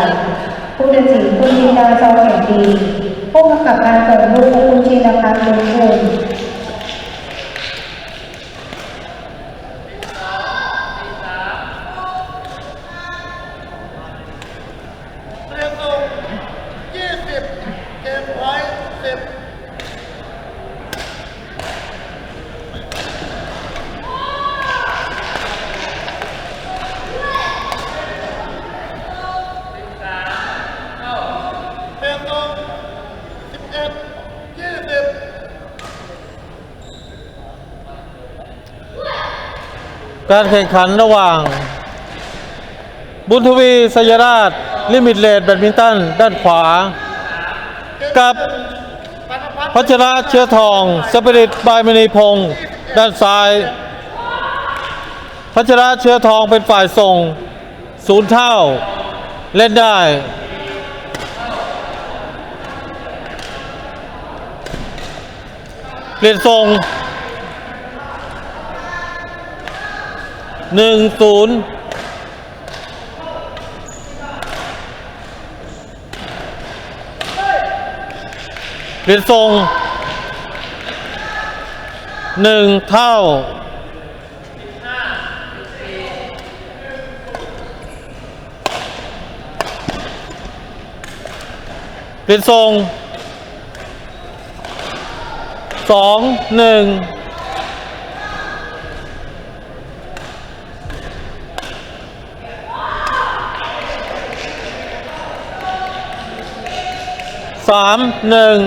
าดใหญ่ผู้ตัดสินคุณจินดาจอแข่งดีผู้กำกับการเปิดรูปคุณชินพัฒน์ลุญคุณ เตรียมส่งยี่สิบเกมไว้สิบ เตรียมส่งสิบเอ็ดยี่สิบ การแข่งขันระหว่าง บุญทวีสยราช ลิมิตเลดแบดมินตัน ด้านขวา กับพัฒน์พัชระเชื้อทอง สปิริตบายมณีพงศ์ด้านซ้าย พัชระเชื้อทองเป็นฝ่ายส่ง ศูนย์เท่า เล่นได้เปลี่ยนทรง หนึ่งศูนย์เปลี่ยนทรงหนึ่งเท่าเปลี่ยนทรงสองหนึ่ง สามหนึ่ง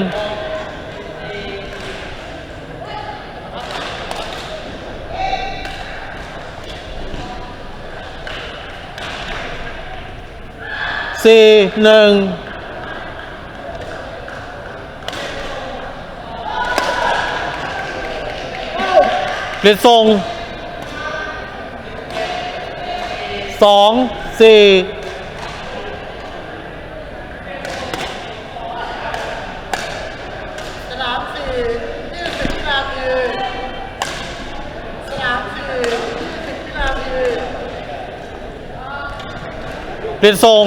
สี่หนึ่งเปลี่ยนทรงสองสี่นามสี่ยี่สิบวินาที สนามสี่ยี่สิบวินาที เปลี่ยนทรง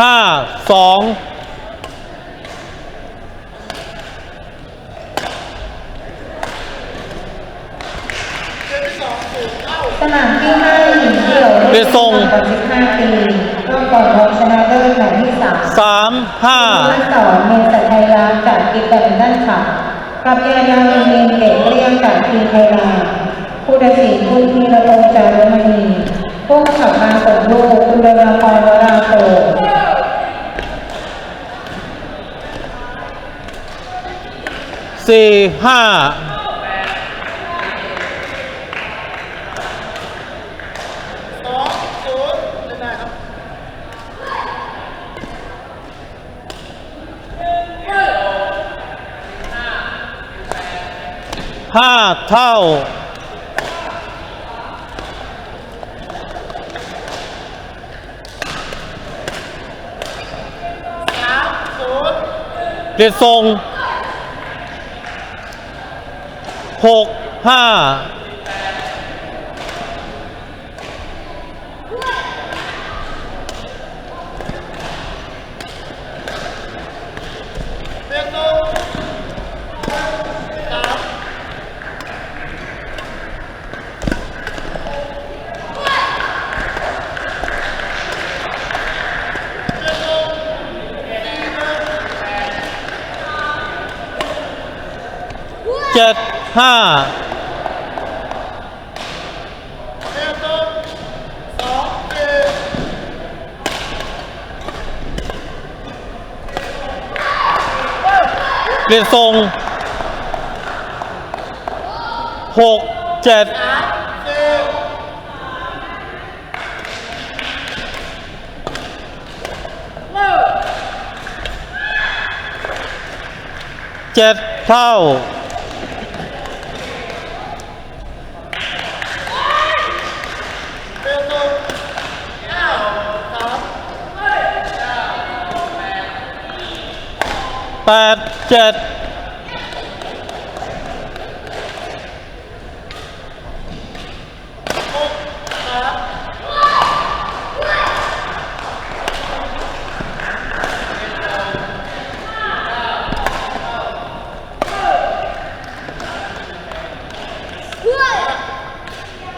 ห้าสองเกมที่สองศูนย์เท่าสนามที่ห้าหญิงเดี่ยวเปลี่ยนทรงกว่า15ปีรอบก่อนรองชนะเลิศแมตช์ที่3สามห้าท่านสอนเมษไทยรัฐจากทีมแบดมินตันค่ะกับยาดาวินเมนเกตเรียงจากทีมไทยรัฐผู้ตัดสินคุณธีรพงษ์จารุมณี ผู้กำกับการเปิดรูปคุณดลพรวราโตสี่ห้าสองศูนย์เล่นได้ครับห้าเท่า สามศูนย์ เด็ดทรงหกห้า เปลี่ยนตัวสามเปลี่ยนตัวสี่หนึ่ง เจ็ดห้าเปลี่ยนทรงหกเจ็ดเจ็ดเท่า เปลี่ยนตัวเก้าสาม แปดเจ็ด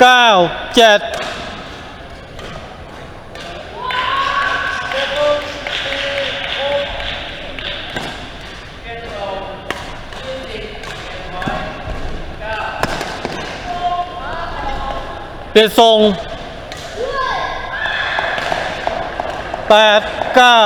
เก้าเจ็ด เปลี่ยนทรงแปดเก้า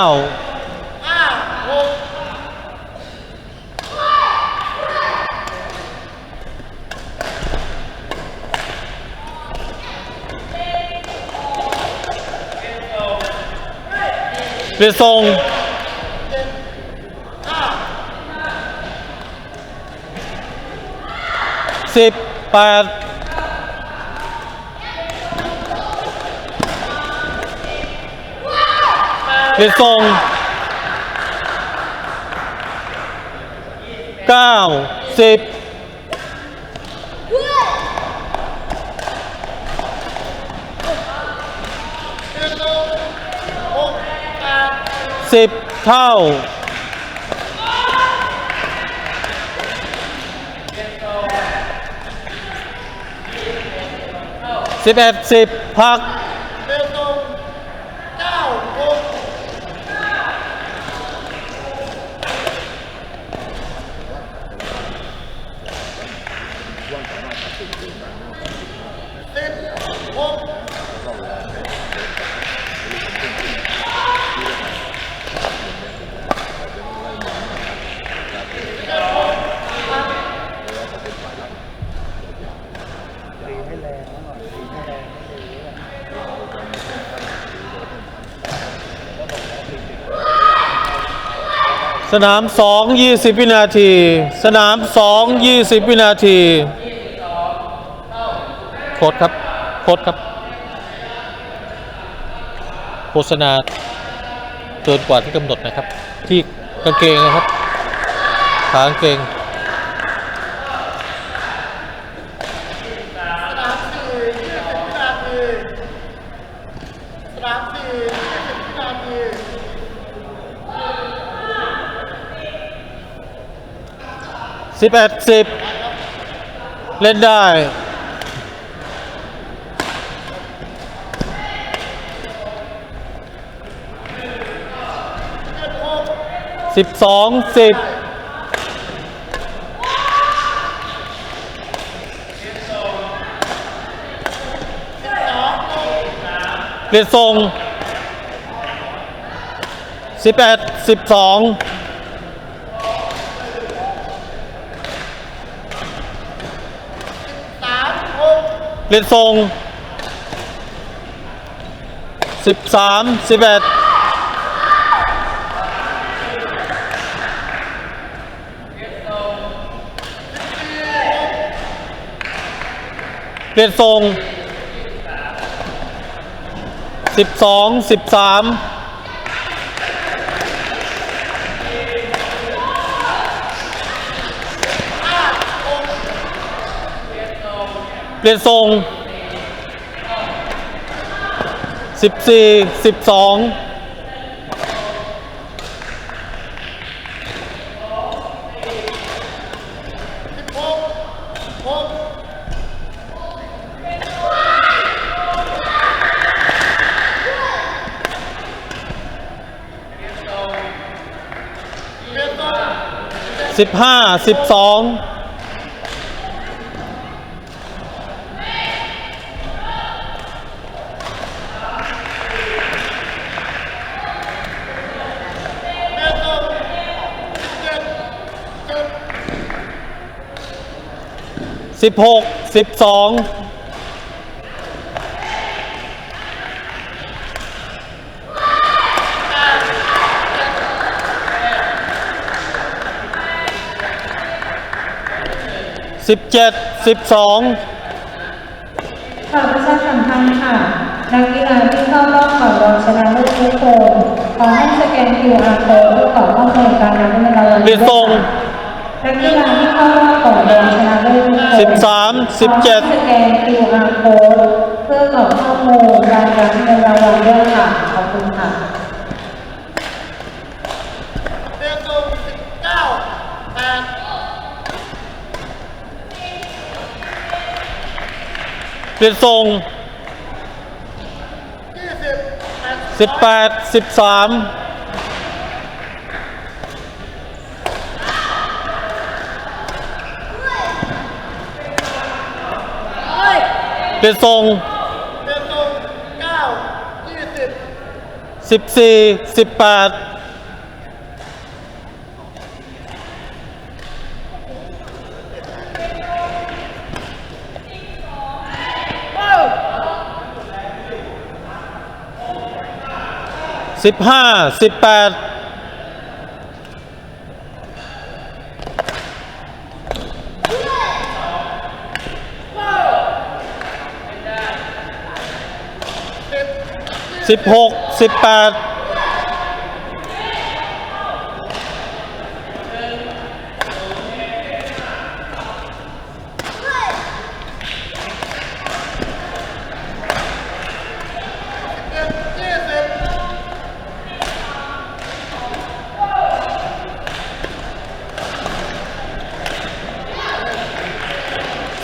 เปลี่ยนทรงสิบแปด เปลี่ยนทรงเก้าสิบสิบเท่าสิบเอ็ดสิบพัก เดือนลงเก้าหกสิบหก สนามสองยี่สิบวินาที สนามสองยี่สิบวินาทีโค้ดครับโค้ดครับ โฆษณาเกินกว่าที่กำหนดนะครับ ที่กางเกงนะครับขากางเกง สนามสี่ยี่สิบวินาทีสนามสี่ยี่สิบวินาที สิบเอ็ดสิบเล่นได้ สิบสองสิบเปลี่ยนทรงสิบแปดสิบสอง สามหก เปลี่ยนทรงสิบสามสิบเอ็ดเปลี่ยนทรงสิบสองสิบสาม เปลี่ยนทรงสิบสี่สิบสองสิบหกหกสิบห้าสิบสอง เดือนลงสิบเจ็ดจุด สิบหกสิบสองสิบเจ็ดสิบสองข่าวประชาสัมพันธ์ค่ะ นักกีฬาที่เข้ารอบก่อนรองชนะเลิศทุกคนขอให้สแกน QR code เพื่อกรอกข้อมูลการรับเงินรางวัลเปลี่ยนทรง นักกีฬาที่เข้ารอบก่อนรองชนะเลิศทุกคนสิบสามสิบเจ็ด พร้อมสแกน QR code เพื่อกรอกข้อมูลการรับเงินรางวัลด้วยค่ะ ขอบคุณค่ะเดือนตุลสิบเก้าแปดเปลี่ยนทรงยี่สิบแปดสิบแปดสิบสาม เฮ้ย เปลี่ยนทรงเดือนตุลเก้ายี่สิบสิบสี่สิบแปดเอ้าสิบห้าสิบแปด สิบหกสิบแปด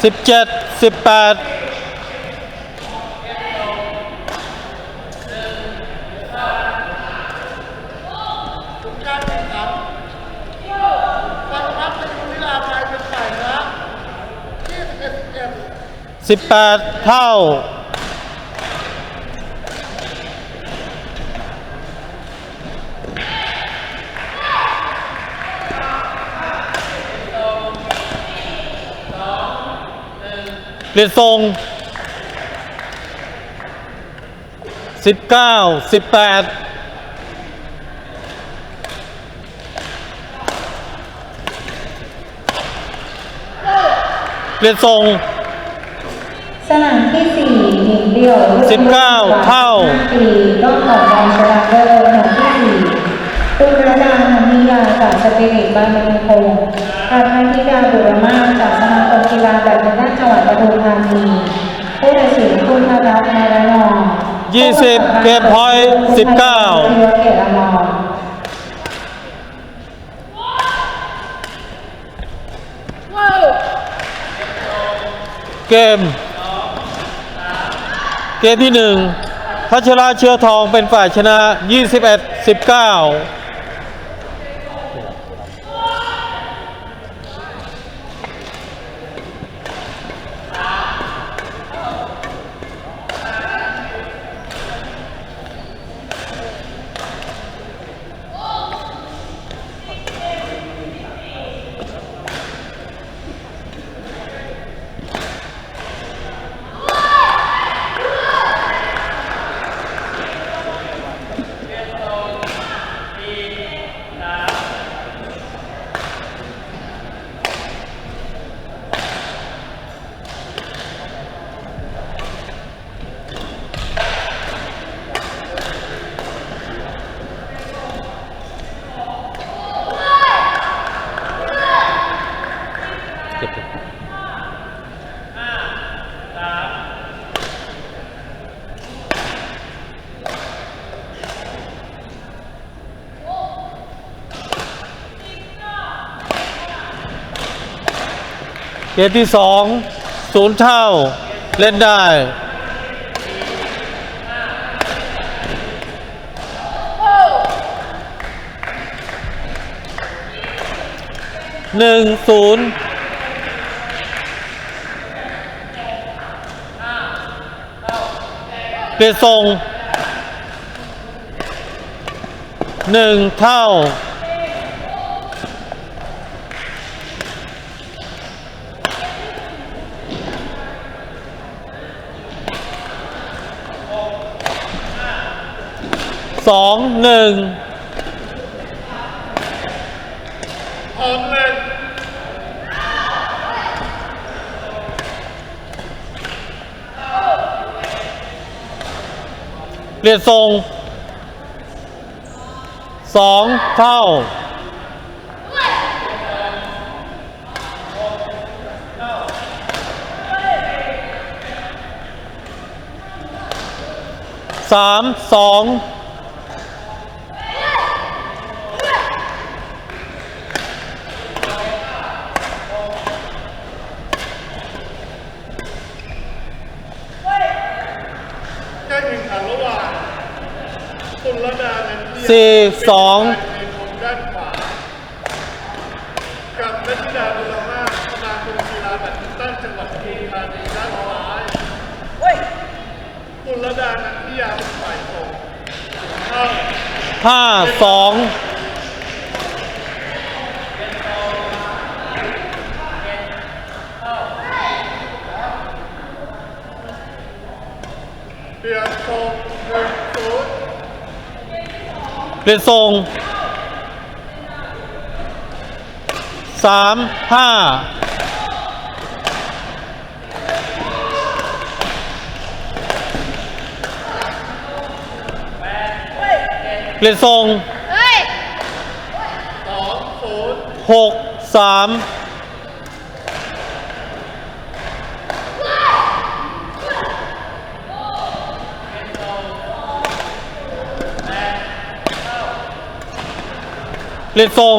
สิบเจ็ดสิบแปด ผลการแข่งขันบางพักเป็นกุลิลาไปเป็นฝ่ายชนะยี่สิบเอ็ดสิบเอ็ด สิบแปดเท่าเปลี่ยนทรงสิบเก้าสิบแปดเปลี่ยนทรง สนามที่สี่หญิงเดี่ยวรุ่นสิบเก้าเท่า5ปีรอบก่อนรองชนะเลิศสนามที่สี่คุณระดาธรรมิยาจากสปิริตบางมณีพงศ์ประธานธิดาบุรมาศจากสมาคมกีฬาแบดมินตันจังหวัดปทุมธานีผู้ตัดสินคุณธรัตน์นายระนองยี่สิบเกมพอยต์สิบเก้าธีรเกียรติอมรว้าวเกม เกมที่หนึ่งพัชราเชื้อทองเป็นฝ่ายชนะ 21 19 เกมที่สองศูนย์เท่า เล่นได้หนึ่งศูนย์ เปลี่ยทรงหนึ่งเท่าสองหนึ่งพร้อมเลย เรียนทรงสองเท่า สามสอง การแข่งขันระหว่างคุณระดานันทิยา สี่สองกับนัทธิดาบุรมาสมาคมกีฬาแบดมินตันจังหวัดปทุมธานีด้านซ้ายคุณระดานันทิยาเป็นฝ่ายส่งเข้าห้าสองเปลี่ยนทรงหนึ่งศูนย์ เปลี่ยนทรงสามห้าเปลี่ยนทรงสองศูนย์หกสาม เปลี่ยนทรง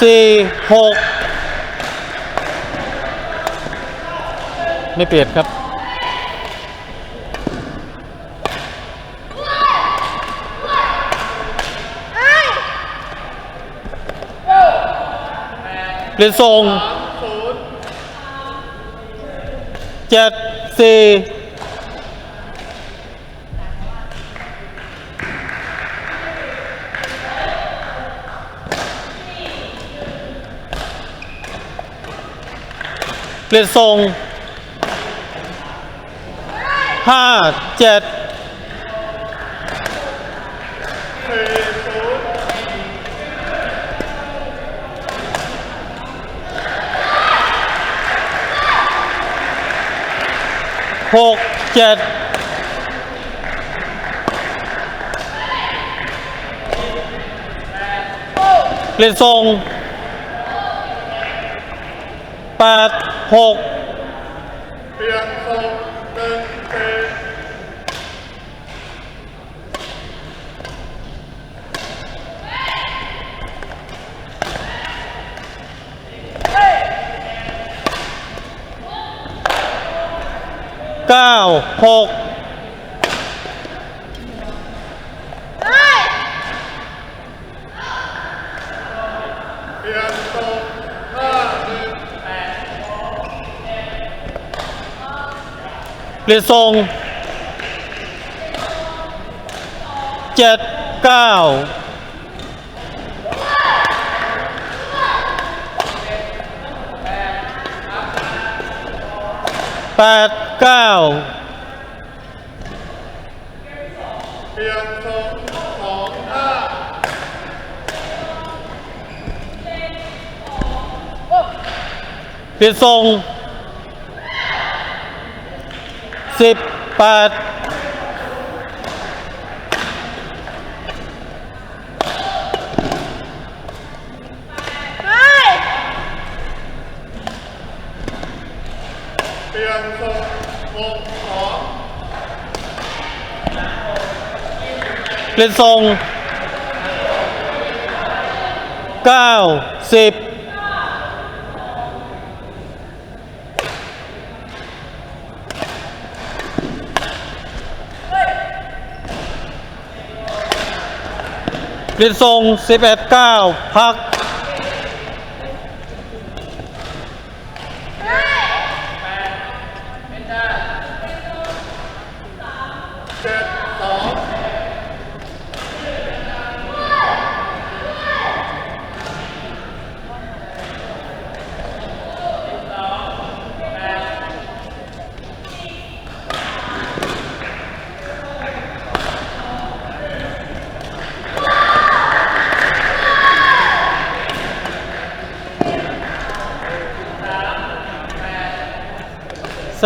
สี่หกไม่เปลี่ยนครับเปลี่ยนทรงเจ็ดสี่ เปลี่ยนทรงห้าเจ็ดสี่ศูนย์หกเจ็ดเปลี่ยนทรงแปด หกเปลี่ยนทรงหนึ่งสี่เก้าหกเปลี่ยนทรงห้าหนึ่ง เปลี่ยนทรงเจ็ดเก้าแปดเก้าเปลี่ยนทรงสองห้าเปลี่ยนทรง สิบแปดเปลี่ยนทรงหกสองเปลี่ยนทรงเก้าสิบ เปลี่ยนทรงสิบเอ็ดเก้าพัก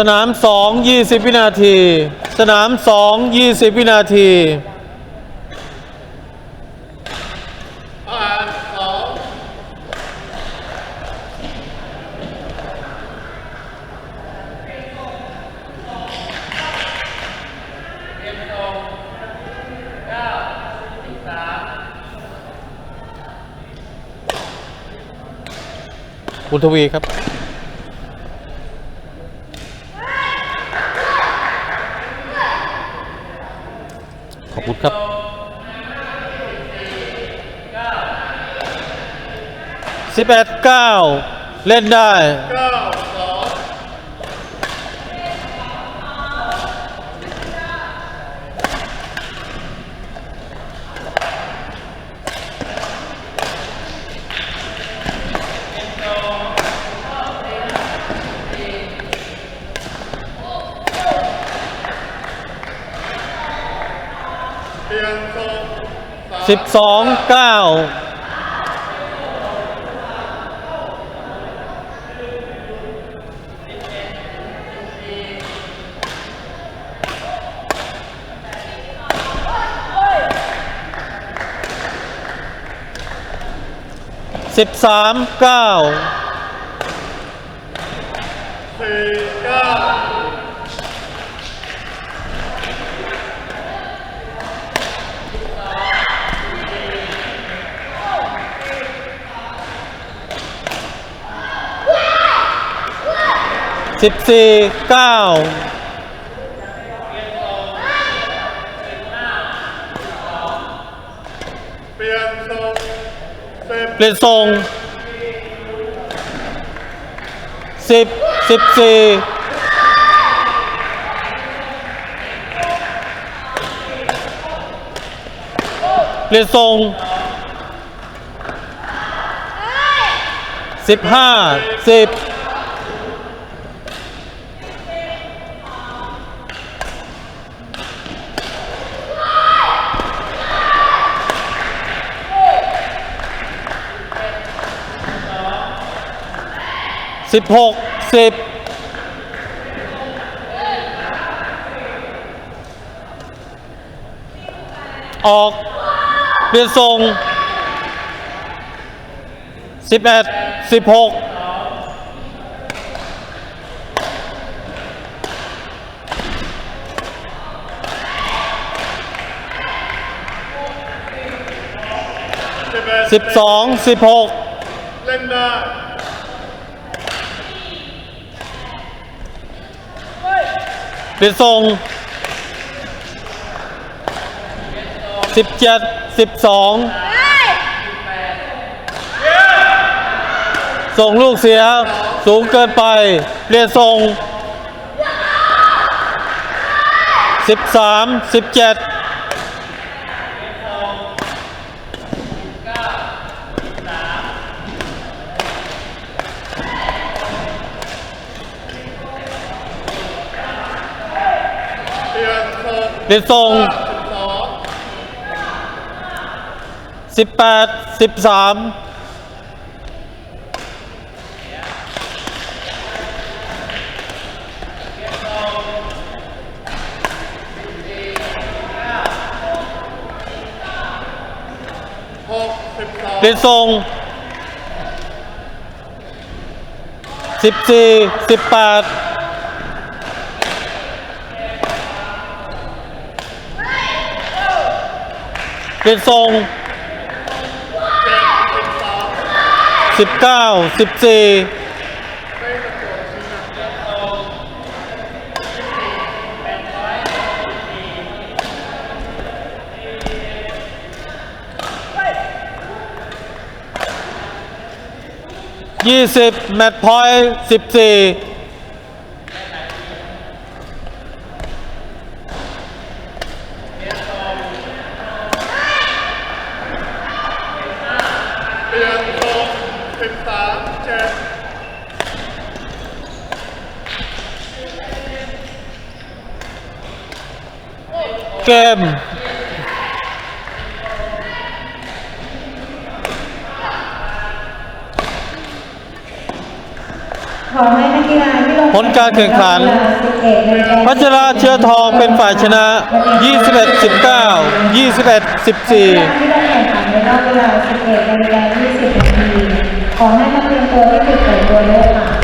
สนามสองยี่สิบวินาที สนามสองยี่สิบวินาทีคุณทวีครับ คุณครับสิบแปดเก้าเล่นได้ เก้าสอง เปลี่ยนทรง สามสิบสองเก้าสิบสามเก้าสี่เก้า สิบสี่เก้าเปลี่ยนทรงสิบเปลี่ยนทรงสิบสิบสี่เปลี่ยนทรงสิบห้าสิบ สิบหกสิบออก เปลี่ยนทรงสิบเอ็ดสิบหกสิบสองสิบหกเล่นได้ เปลี่ยนทรงสิบเจ็ดสิบสองส่งลูกเสียสูงเกินไป เรียนทรง 13 17 เรียนทรงสิบสองสิบแปดสิบสามสิบสองเรียนทรงสิบสี่สิบแปด เปลี่ยนทรงสิบเก้าสิบสี่ยี่สิบแมตช์พอยต์สิบสี่ เปลี่ยนทรงสิบสามเจ็ด เกมขอให้นักกีฬาที่ลงผลการแข่งขัน พัชราเชื้อทองเป็นฝ่ายชนะ 21 19 21ที่ลงแข่งขันในรอบเวลา11นาฬิกา20นาทีขอให้นักเรียนตัวที่ถูกเปิดตัวและ